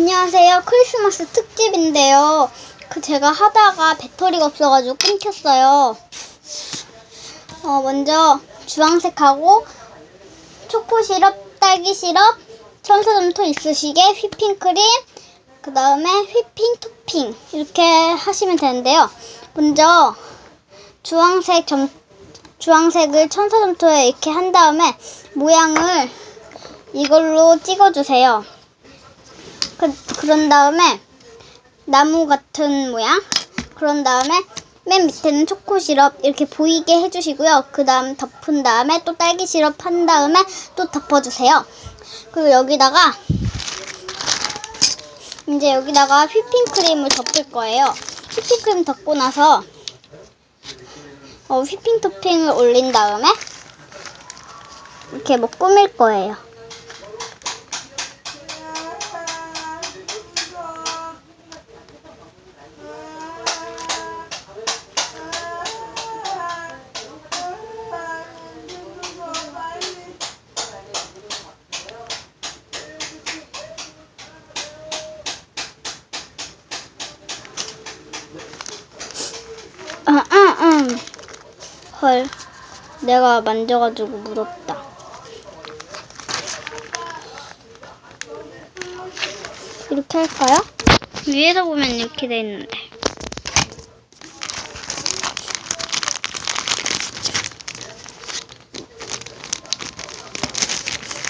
안녕하세요. 크리스마스 특집인데요. 그 제가 하다가 배터리가 없어가지고 끊겼어요. 어, 먼저 주황색하고 초코 시럽, 딸기 시럽, 천사점토 이쑤시개, 휘핑크림, 그 다음에 휘핑 토핑 이렇게 하시면 되는데요. 먼저 주황색 점 주황색을 천사점토에 이렇게 한 다음에 모양을 이걸로 찍어주세요. 그, 그런 다음에 나무 같은 모양. 그런 다음에 맨 밑에는 초코 시럽 이렇게 보이게 해주시고요. 그 다음 덮은 다음에 또 딸기 시럽 한 다음에 또 덮어주세요. 그리고 여기다가 이제 여기다가 휘핑크림을 덮을 거예요. 휘핑크림 덮고 나서 어, 휘핑 토핑을 올린 다음에 이렇게 뭐 꾸밀 거예요. 아, 아, 아. 헐, 내가 만져가지고 물었다. 이렇게 할까요? 위에서 보면 이렇게 돼 있는데.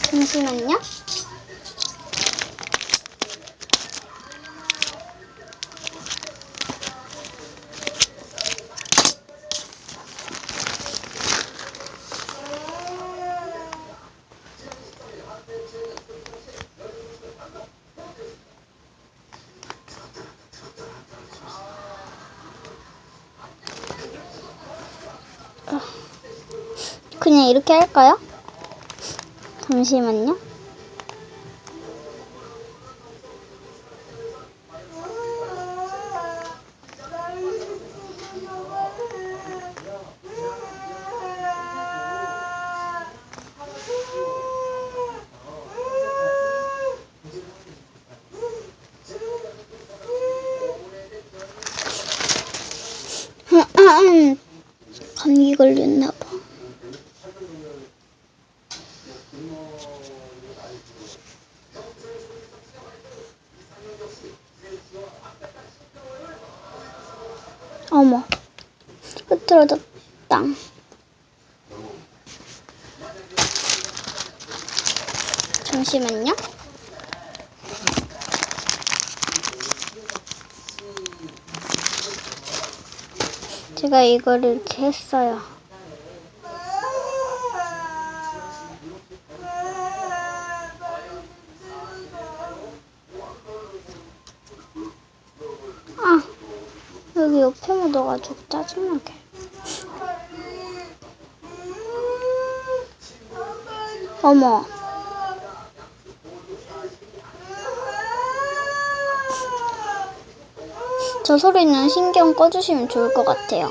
잠시만요. 그냥 이렇게 할까요? 잠시만요. 감기 걸렸나 봐. 어머, 흐트러졌다. 잠시만요. 제가 이거를 이렇게 했어요. 옆에 묻어가지고 짜증나게. 어머. 저 소리는 신경 꺼주시면 좋을 것 같아요.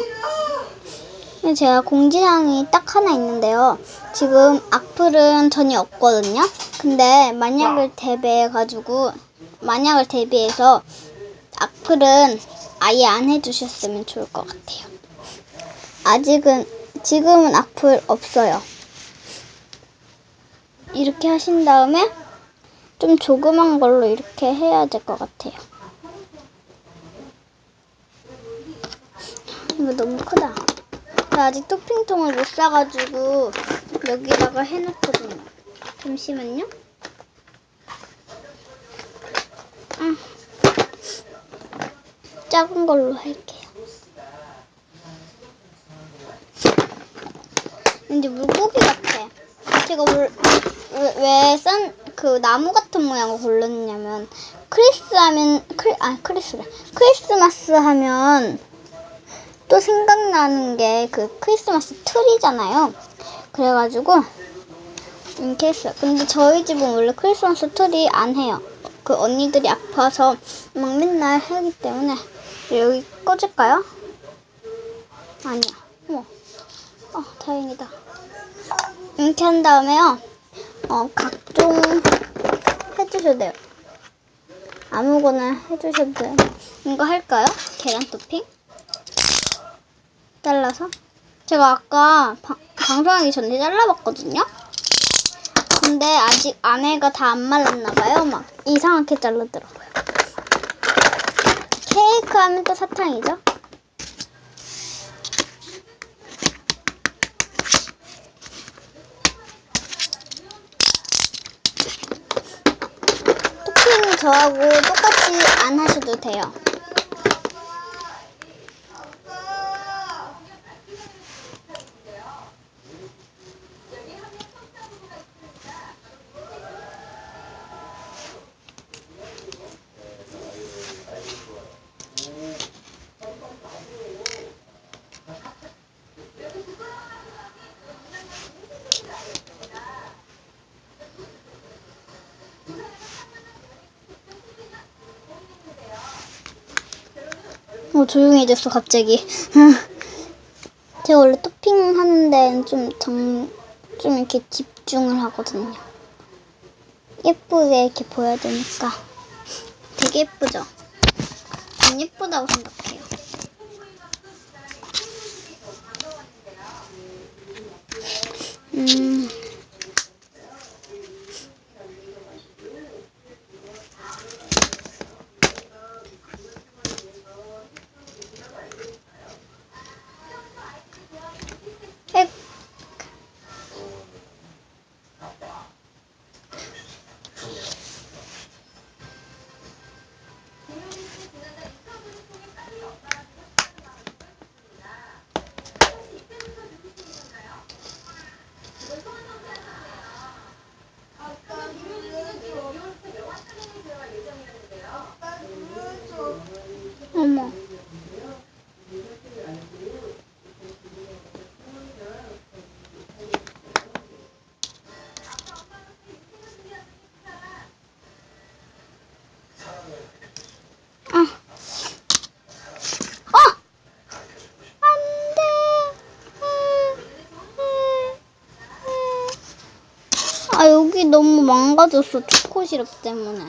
제가 공지사항이 딱 하나 있는데요. 지금 악플은 전혀 없거든요. 근데 만약을 대비해가지고, 만약을 대비해서 악플은 아예 안 해주셨으면 좋을 것 같아요. 아직은, 지금은 악플 없어요. 이렇게 하신 다음에 좀 조그만 걸로 이렇게 해야 될 것 같아요. 이거 너무 크다. 나 아직 토핑통을 못 사가지고 여기다가 해놓거든요. 잠시만요. 아, 작은 걸로 할게요. 왠지 물고기 같아. 제가 왜싼 그 나무 같은 모양을 골랐냐면 크리스 하면 크리 아 크리스래 크리스마스 하면 또 생각나는 게 그 크리스마스 트리잖아요. 그래가지고 이렇게 했어요. 근데 저희 집은 원래 크리스마스 트리 안 해요. 그 언니들이 아파서 막 맨날 하기 때문에 여기 꺼질까요? 아니야. 어머. 어, 다행이다. 이렇게 한 다음에요. 어, 각종 해주셔야 돼요. 아무거나 해주셔도 돼요. 이거 할까요? 계란 토핑? 잘라서? 제가 아까 방, 방송하기 전에 잘라봤거든요? 근데 아직 안에가 다 안 말랐나봐요. 막 이상하게 자르더라고요. 하면 또 사탕이죠? 토핑 저하고 똑같이 안 하셔도 돼요. 어, 조용해졌어, 갑자기. 제가 원래 토핑 하는 데는 좀 정, 좀 이렇게 집중을 하거든요. 예쁘게 이렇게 보여야 되니까. 되게 예쁘죠? 전 예쁘다고 생각해요. 음. 망가졌어. 초코 시럽 때문에.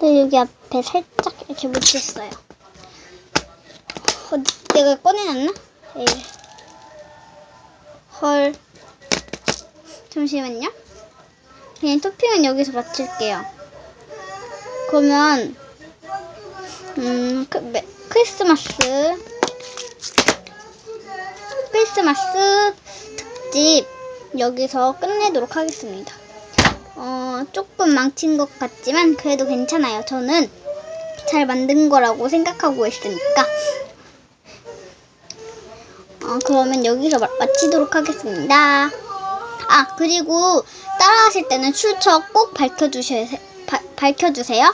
네, 여기 앞에 살짝 이렇게 묻혔어요. 어, 내가 꺼내놨나? 에이. 헐. 잠시만요. 그냥 토핑은 여기서 맞출게요. 그러면, 음, 크, 메, 크리스마스. 크리스마스 특집 여기서 끝내도록 하겠습니다. 어, 조금 망친 것 같지만 그래도 괜찮아요. 저는 잘 만든 거라고 생각하고 있으니까. 어, 그러면 여기서 마, 마치도록 하겠습니다. 아, 그리고 따라하실 때는 출처 꼭 밝혀주셔야, 바- 밝혀주세요.